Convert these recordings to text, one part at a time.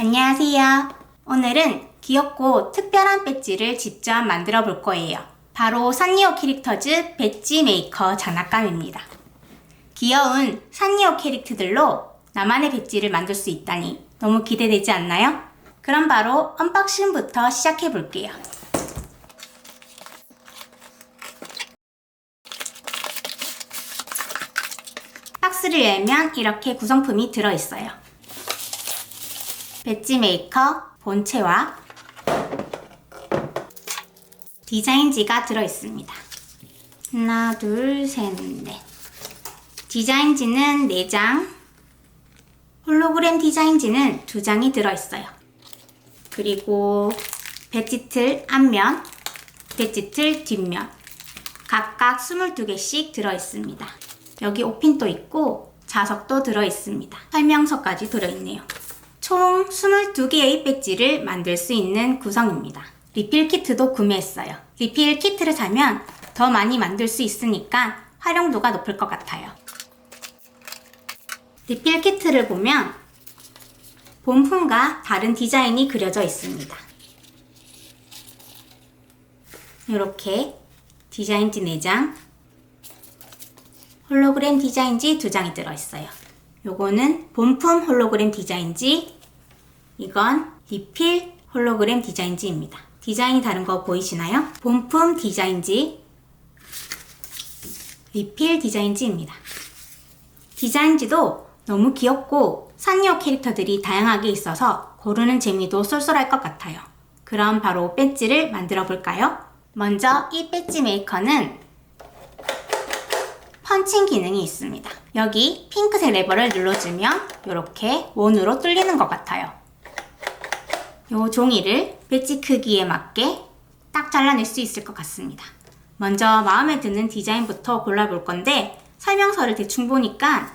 안녕하세요. 오늘은 귀엽고 특별한 배지를 직접 만들어 볼 거예요. 바로 산리오 캐릭터즈 배지 메이커 장난감입니다. 귀여운 산리오 캐릭터들로 나만의 배지를 만들 수 있다니 너무 기대되지 않나요? 그럼 바로 언박싱부터 시작해 볼게요. 박스를 열면 이렇게 구성품이 들어있어요. 배지 메이커 본체와 디자인지가 들어있습니다. 하나, 둘, 셋, 넷. 디자인지는 4장, 홀로그램 디자인지는 2장이 들어있어요. 그리고 배지틀 앞면, 배지틀 뒷면, 각각 22개씩 들어있습니다. 여기 오핀도 있고 자석도 들어있습니다. 설명서까지 들어있네요. 총 22개의 배지를 만들 수 있는 구성입니다. 리필 키트도 구매했어요. 리필 키트를 사면 더 많이 만들 수 있으니까 활용도가 높을 것 같아요. 리필 키트를 보면 본품과 다른 디자인이 그려져 있습니다. 이렇게 디자인지 4장, 홀로그램 디자인지 2장이 들어있어요. 요거는 본품 홀로그램 디자인지, 이건 리필 홀로그램 디자인지입니다. 디자인이 다른 거 보이시나요? 본품 디자인지, 리필 디자인지입니다. 디자인지도 너무 귀엽고 산리오 캐릭터들이 다양하게 있어서 고르는 재미도 쏠쏠할 것 같아요. 그럼 바로 배지를 만들어 볼까요? 먼저 이 배지 메이커는 펀칭 기능이 있습니다. 여기 핑크색 레버를 눌러주면 이렇게 원으로 뚫리는 것 같아요. 이 종이를 배지 크기에 맞게 딱 잘라낼 수 있을 것 같습니다. 먼저 마음에 드는 디자인부터 골라볼 건데 설명서를 대충 보니까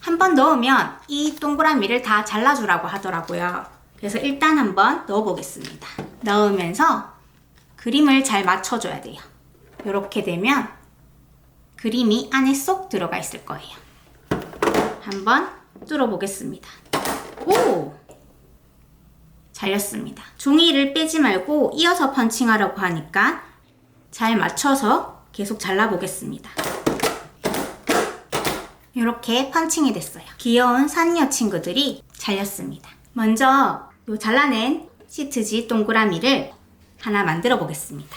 한 번 넣으면 이 동그라미를 다 잘라주라고 하더라고요. 그래서 일단 한번 넣어보겠습니다. 넣으면서 그림을 잘 맞춰줘야 돼요. 이렇게 되면 그림이 안에 쏙 들어가 있을 거예요. 한번 뚫어보겠습니다. 오! 잘렸습니다. 종이를 빼지 말고 이어서 펀칭하려고 하니까 잘 맞춰서 계속 잘라보겠습니다. 이렇게 펀칭이 됐어요. 귀여운 산녀 친구들이 잘렸습니다. 먼저 요 잘라낸 시트지 동그라미를 하나 만들어 보겠습니다.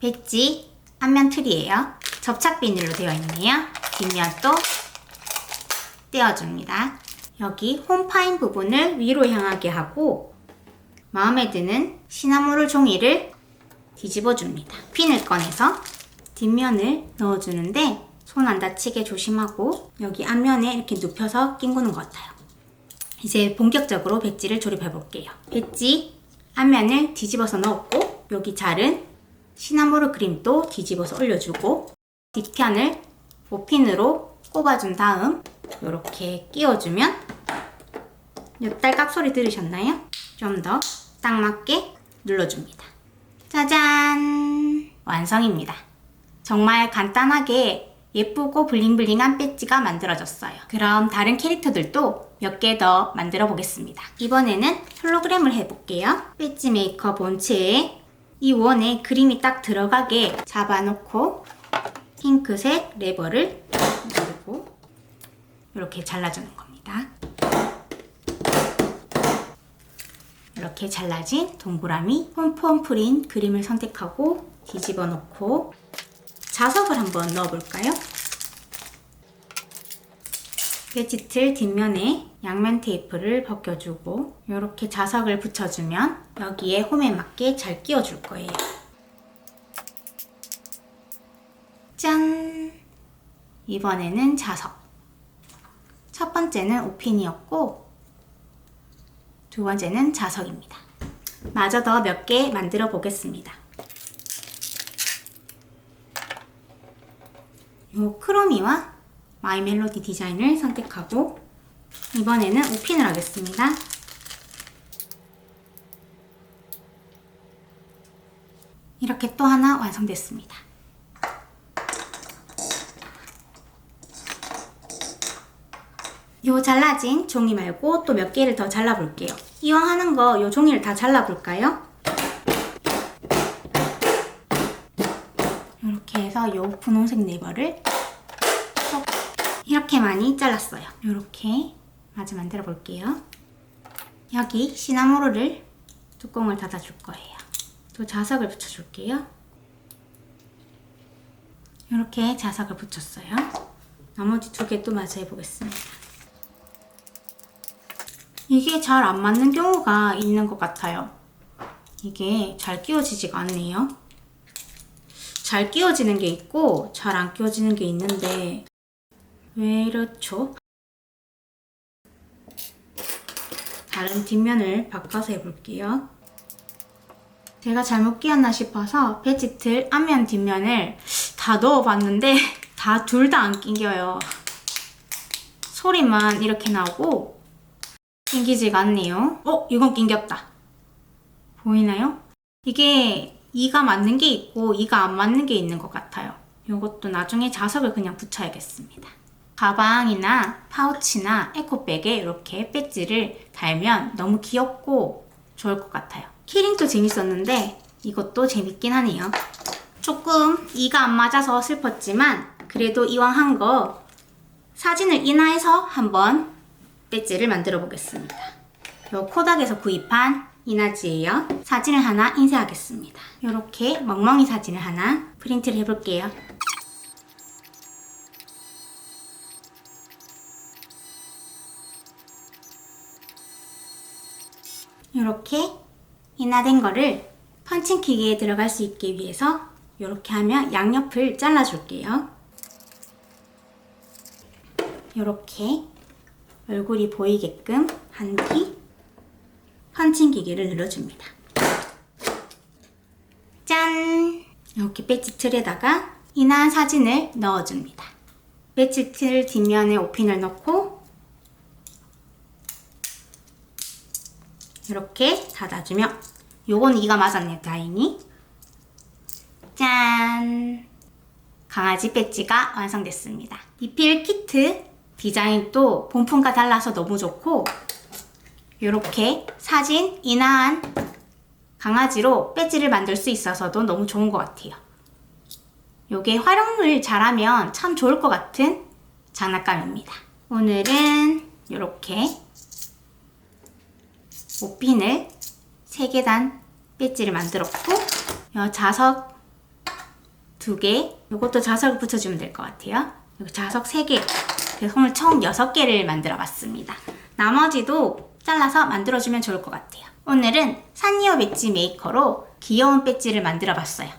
배지 앞면 틀이에요. 접착 비닐로 되어 있네요. 뒷면도 떼어줍니다. 여기 홈파인 부분을 위로 향하게 하고 마음에 드는 시나모롤 종이를 뒤집어 줍니다. 핀을 꺼내서 뒷면을 넣어주는데 손 안 다치게 조심하고 여기 앞면에 이렇게 눕혀서 낑구는 것 같아요. 이제 본격적으로 배지를 조립해 볼게요. 배지 앞면을 뒤집어서 넣었고 여기 자른 시나모르 그림도 뒤집어서 올려주고 뒷편을 보핀으로 꼽아준 다음 이렇게 끼워주면 옆달 깍 소리 들으셨나요? 좀 더 딱 맞게 눌러줍니다. 짜잔! 완성입니다. 정말 간단하게 예쁘고 블링블링한 배지가 만들어졌어요. 그럼 다른 캐릭터들도 몇 개 더 만들어 보겠습니다. 이번에는 홀로그램을 해볼게요. 배지 메이커 본체에 이 원에 그림이 딱 들어가게 잡아놓고 핑크색 레버를 누르고 이렇게 잘라주는 겁니다. 이렇게 잘라진 동그라미 폼폼 프린 그림을 선택하고 뒤집어 놓고 자석을 한번 넣어볼까요? 배지틀 뒷면에 양면 테이프를 벗겨주고 이렇게 자석을 붙여주면 여기에 홈에 맞게 잘 끼워줄 거예요. 짠! 이번에는 자석. 첫 번째는 오핀이었고 두 번째는 자석입니다. 마저 더 몇 개 만들어 보겠습니다. 요 크로미와 마이 멜로디 디자인을 선택하고 이번에는 오핀을 하겠습니다. 이렇게 또 하나 완성됐습니다. 요 잘라진 종이 말고 또 몇 개를 더 잘라볼게요. 이왕 하는 거 요 종이를 다 잘라볼까요? 이렇게 해서 요 분홍색 네버를 쏙 이렇게 많이 잘랐어요. 이렇게 마저 만들어 볼게요. 여기 시나모로를 뚜껑을 닫아줄 거예요. 또 자석을 붙여줄게요. 이렇게 자석을 붙였어요. 나머지 두 개 또 마저 해보겠습니다. 이게 잘 안 맞는 경우가 있는 것 같아요. 이게 잘 끼워지지가 않네요. 잘 끼워지는 게 있고 잘 안 끼워지는 게 있는데 왜 이렇죠? 다른 뒷면을 바꿔서 해볼게요. 제가 잘못 끼웠나 싶어서 배지틀 앞면 뒷면을 다 넣어봤는데 다 둘 다 안 끼겨요. 소리만 이렇게 나고 끼기지가 않네요. 어? 이건 끼겼다. 보이나요? 이게 이가 맞는 게 있고 이가 안 맞는 게 있는 것 같아요. 이것도 나중에 자석을 그냥 붙여야겠습니다. 가방이나 파우치나 에코백에 이렇게 배지를 달면 너무 귀엽고 좋을 것 같아요. 키링도 재밌었는데 이것도 재밌긴 하네요. 조금 이가 안 맞아서 슬펐지만 그래도 이왕 한 거 사진을 인화해서 한번 배지를 만들어 보겠습니다. 요 코닥에서 구입한 이나지예요. 사진을 하나 인쇄하겠습니다. 이렇게 멍멍이 사진을 하나 프린트를 해볼게요. 이렇게 인화된 거를 펀칭키기에 들어갈 수 있게 위해서 이렇게 하면 양옆을 잘라줄게요. 이렇게 얼굴이 보이게끔 한뒤 펀칭 기계를 눌러줍니다. 짠! 이렇게 배지 틀에다가 인화한 사진을 넣어줍니다. 배지 틀 뒷면에 오핀을 넣고 이렇게 닫아주면 요건 이가 맞았네 다행히 짠 강아지 배지가 완성됐습니다 리필 키트 디자인도 본품과 달라서 너무 좋고 이렇게 사진 인화한 강아지로 배지를 만들 수 있어서도 너무 좋은 것 같아요. 요게 활용을 잘하면 참 좋을 것 같은 장난감입니다. 오늘은 이렇게 옷핀을 3계단 배지를 만들었고 요 자석 2개 요것도 자석을 붙여주면 될 것 같아요. 자석 3개 그래서 오늘 총 6개를 만들어 봤습니다 나머지도 잘라서 만들어주면 좋을 것 같아요 오늘은 산리오 배지 메이커로 귀여운 배지를 만들어 봤어요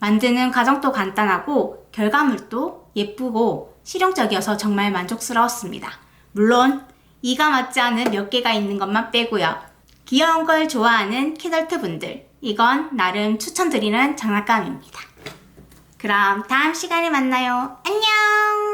만드는 과정도 간단하고 결과물도 예쁘고 실용적이어서 정말 만족스러웠습니다 물론 이가 맞지 않은 몇 개가 있는 것만 빼고요 귀여운 걸 좋아하는 키덜트 분들, 이건 나름 추천드리는 장난감입니다. 그럼 다음 시간에 만나요. 안녕!